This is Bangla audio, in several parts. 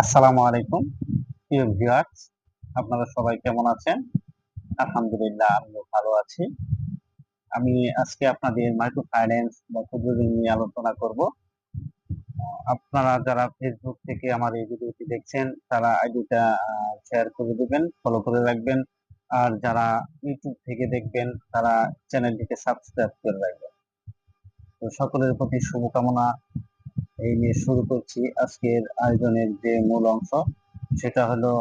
আসসালামু আলাইকুম, প্রিয় ভিউয়ার্স আপনারা সবাই কেমন আছেন? আলহামদুলিল্লাহ, আমিও ভালো আছি। আমি আজকে আপনাদের মাইক্রো ফাইন্যান্স বা ক্ষুদ্র ঋণ নিয়ে আলোচনা করব। আপনারা যারা ফেসবুক থেকে আমার এই ভিডিওটি দেখছেন, তারা আইডিটা শেয়ার করে দিবেন ফলো করে রাখবেন। আর যারা ইউটিউব থেকে দেখবেন, তারা চ্যানেলটিকে সাবস্ক্রাইব করে রাখবেন। তো সকলের প্রতি শুভকামনা। এই নিয়ে শুরু করছি আজকের আয়োজনের যে মূল অংশ, সেটা হলো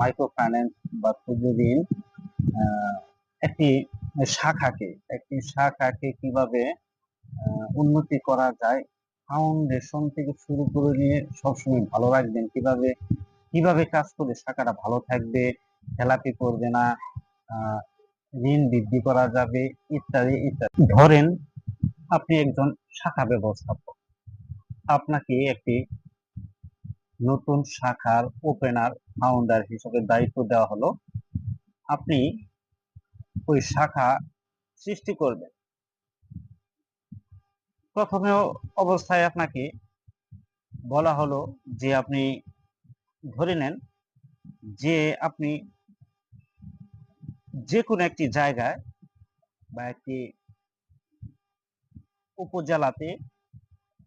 মাইক্রো ফাইন্যান্স বা ক্ষুদ্র ঋণ একটি শাখাকে একটি শাখাকে কীভাবে উন্নতি করা যায় ফাউন্ডেশন থেকে শুরু করে নিয়ে সবসময় ভালো রাখবেন। কীভাবে কীভাবে কাজ করলে শাখাটা ভালো থাকবে, খেলাপি করবে না ঋণ বৃদ্ধি করা যাবে, ইত্যাদি ইত্যাদি। ধরেন, আপনি একজন শাখা ব্যবস্থাপক। আপনাকে একটি নতুন শাখার ওপেনার ফাউন্ডার হিসেবে দায়িত্ব দেওয়া হলো। আপনি ওই শাখা সৃষ্টি করবেন। প্রথমে অবস্থায় আপনাকে বলা হলো যে আপনি ধরে নেন যে আপনি যে কোনো একটি জায়গায় বা একটি উপজেলাতে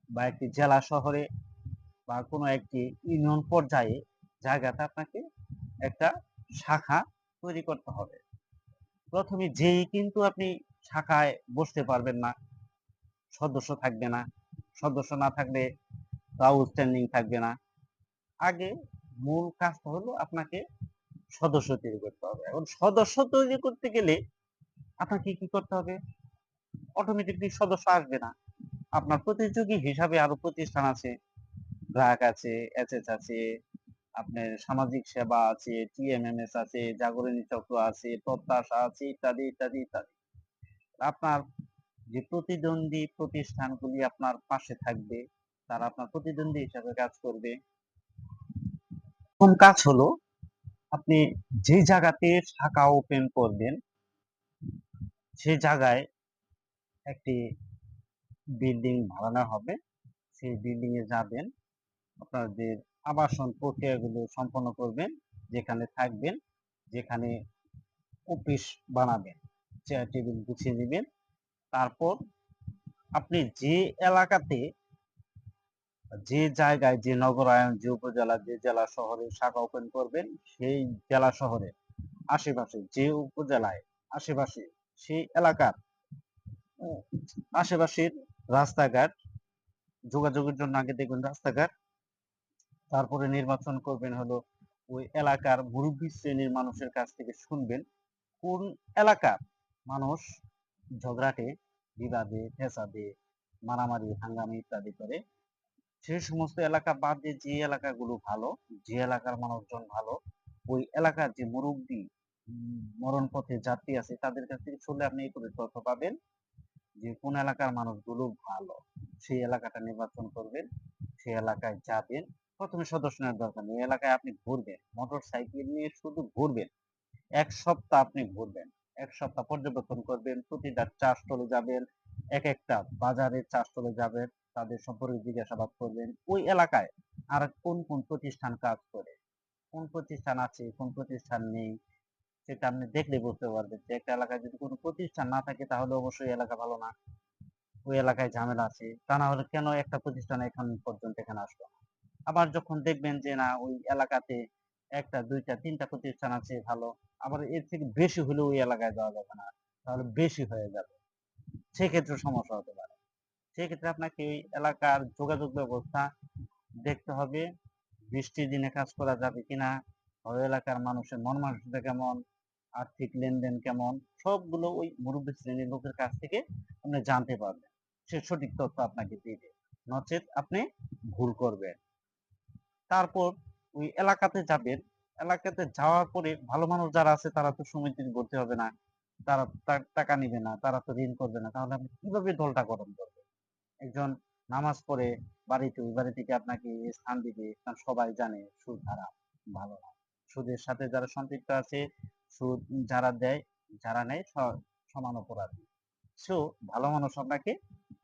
বা একটি জেলা শহরে বা কোনো একটি ইউনিয়ন পর্যায়ে জায়গাতে আপনাকে একটা শাখা তৈরি করতে হবে। প্রথমে যেই কিন্তু আপনি শাখায় বসতে পারবেন না, সদস্য থাকবে না, সদস্য না থাকলে আউটস্ট্যান্ডিং থাকবে না। আগে মূল কাজটা হলো আপনাকে সদস্য তৈরি করতে হবে। এখন সদস্য তৈরি করতে গেলে আপনাকে কি করতে হবে? অটোমেটিকলি সদস্য আসবে না। আপনার প্রতিযোগী হিসাবে আরও প্রতিষ্ঠান আছে, গ্রাহক আছে এসএস আছে, আপনার সামাজিক সেবা আছে টিএমএমএস আছে, জাগরণী চক্র আছে, প্রত্যাশা আছে, ইত্যাদি ইত্যাদি ইত্যাদি। আপনার যে প্রতিদ্বন্দ্বী প্রতিষ্ঠানগুলি আপনার পাশে থাকবে, তারা আপনার প্রতিদ্বন্দ্বী হিসাবে কাজ করবে। প্রথম কাজ হলো, আপনি যে জায়গাতে শাখা ওপেন করবেন, সে জায়গায় একটি বিল্ডিং ভাড়ানো হবে। সেই বিল্ডিং এ যাবেন আপনাদের আবাসন প্রক্রিয়াগুলো সম্পন্ন করবেন, যেখানে থাকবেন, যেখানে অফিস বানাবেন চেয়ার টেবিল গুছিয়ে নেবেন। তারপর আপনি যে এলাকাতে, যে জায়গায়, যে নগরায়ন যে উপজেলা, যে জেলা শহরে শাখা ওপেন করবেন, সেই জেলা শহরে, আশেপাশে, যে উপজেলায়, আশেপাশে, সেই এলাকার আশেপাশের রাস্তাঘাট, যোগাযোগের জন্য আগে দেখবেন রাস্তাঘাট। তারপরে নির্বাচন করবেন হলো ওই এলাকার মুরব্বী শ্রেণির মানুষের কাছ থেকে শুনবেন, কোন এলাকার মানুষ ঝগড়াটে, বিবাদে ফেসাদে মারামারি, হাঙ্গামি ইত্যাদি করে। সেই সমস্ত এলাকা বাদ দিয়ে যে এলাকাগুলো ভালো, যে এলাকার মানুষজন ভালো, ওই এলাকার যে মুরব্বী মরণ পথে যাত্রী আছে, তাদের কাছ থেকে শুনলে আপনি এই তথ্য পাবেন। যে কোন এলাকার মানুষগুলো ভালো, সেই এলাকাটা নির্বাচন করবেন, সেই এলাকায় যাবেন, প্রথমে সদস্য নেওয়ার দরকার নেই। এলাকায় আপনি ঘুরবেন মোটর সাইকেল নিয়ে শুধু ঘুরবেন, এক সপ্তাহ আপনি ঘুরবেন, এক সপ্তাহ পর্যবেক্ষণ করবেন, প্রতিটা চা স্টলে যাবেন, এক একটা বাজারের চা স্টলে যাবেন তাদের সম্পর্কে জিজ্ঞাসাবাদ করবেন। ওই এলাকায় আর কোন কোন প্রতিষ্ঠান কাজ করে? কোন প্রতিষ্ঠান আছে, কোন প্রতিষ্ঠান নেই? সেটা আপনি দেখলে বুঝতে পারবেন যে একটা এলাকায় যদি কোনো প্রতিষ্ঠান না থাকে, তাহলে অবশ্যই এলাকা ভালো না। ওই এলাকায় ঝামেলা আছে। তা না হলে কেন একটা প্রতিষ্ঠান এখন পর্যন্ত এখানে আসলো? আবার যখন দেখবেন যে না, ওই এলাকাতে একটা, দুইটা, তিনটা প্রতিষ্ঠান আছে ভালো, আবার এর থেকে বেশি হলে ওই এলাকায় যাওয়া যাবে না, তাহলে বেশি হয়ে যাবে। সেক্ষেত্রে সমস্যা হতে পারে। সেক্ষেত্রে আপনাকে ওই এলাকার যোগাযোগ ব্যবস্থা দেখতে হবে। বৃষ্টির দিনে কাজ করা যাবে কিনা ওই এলাকার মানুষের মন মানসিকতা কেমন আর্থিক লেনদেন কেমন, সবগুলো ওই মুরব্বী শ্রেণির লোকের কাছ থেকে আপনি জানতে পারবেন। সে সঠিক তথ্য আপনাকে দিবে। নচেত আপনি ভুল করবেন। তারপর ওই এলাকাতে যাবেন। এলাকাতে যাওয়ার পরে ভালো মানুষ যারা আছে, তারা তো সমিতির ভর্তি হবে না। তারা টাকা নিবে না, তারা তো ঋণ করবে না। তাহলে আপনি কীভাবে দলটা গঠন করবেন? একজন নামাজ পড়ে বাড়িতে, ওই বাড়ি থেকে আপনাকে স্থান দিবে। কারণ সবাই জানে সুদ হারাম, ভালো না। সুদের সাথে যারা সম্পৃক্ত আছে সুদ যারা দেয়, যারা নেয় সমান অপরাধী। সো ভালো মানুষ আপনাকে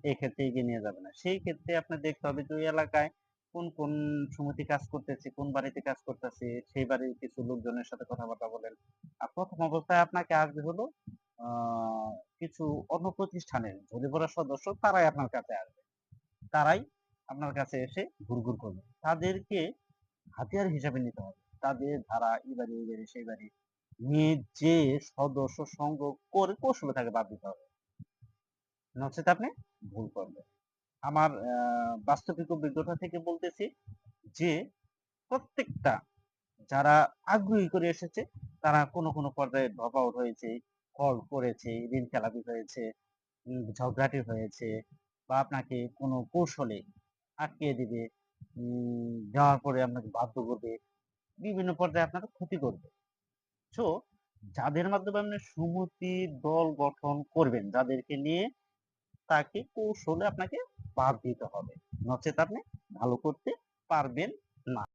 এই ক্ষেত্রে এগিয়ে নিয়ে যাবে না। সেই ক্ষেত্রে আপনার দেখতে হবে যে, ওই এলাকায় কোন কোন সমিতি কাজ করতেছে, কোন বাড়িতে কাজ করতেছে, সেই বাড়ির কিছু লোকজনের সাথে কথাবার্তা বলেন। আর প্রথম অবস্থায় আপনাকে আসবে হলো কিছু অন্য প্রতিষ্ঠানের ঝরে পড়া সদস্য, তারাই আপনার কাছে আসবে। তারাই আপনার কাছে এসে ঘুরঘুর করবে। তাদেরকে হাতিয়ার হিসাবে নিতে হবে। তাদের ধারা এই বাড়ি এই বাড়ি সেই বাড়ি। যে সদস্য সঙ্গ করে কৌশলে তাকে বাদ দিতে হবে। নচেত আপনি ভুল করবেন। আমার বাস্তবিক অভিজ্ঞতা থেকে বলতেছি যে প্রত্যেকটা যারা আগ্রহী করে এসেছে তারা কোনো কোনো পর্যায়ে ড্রপ আউট হয়েছে কল করেছে ঋণ খেলাপি হয়েছে ঝগড়াটি হয়েছে বা আপনাকে কোনো কৌশলে আটকে দিবে উম, দেওয়ার পরে আপনাকে বাধ্য করবে বিভিন্ন পর্যায়ে আপনাকে ক্ষতি করবে। সো যাদের মাধ্যমে আপনি সুমতি, দল গঠন করবেন, যাদেরকে নিয়ে তাকে কৌশলে আপনাকে বাদ দিতে হবে। নচেত আপনি ভালো করতে পারবেন না।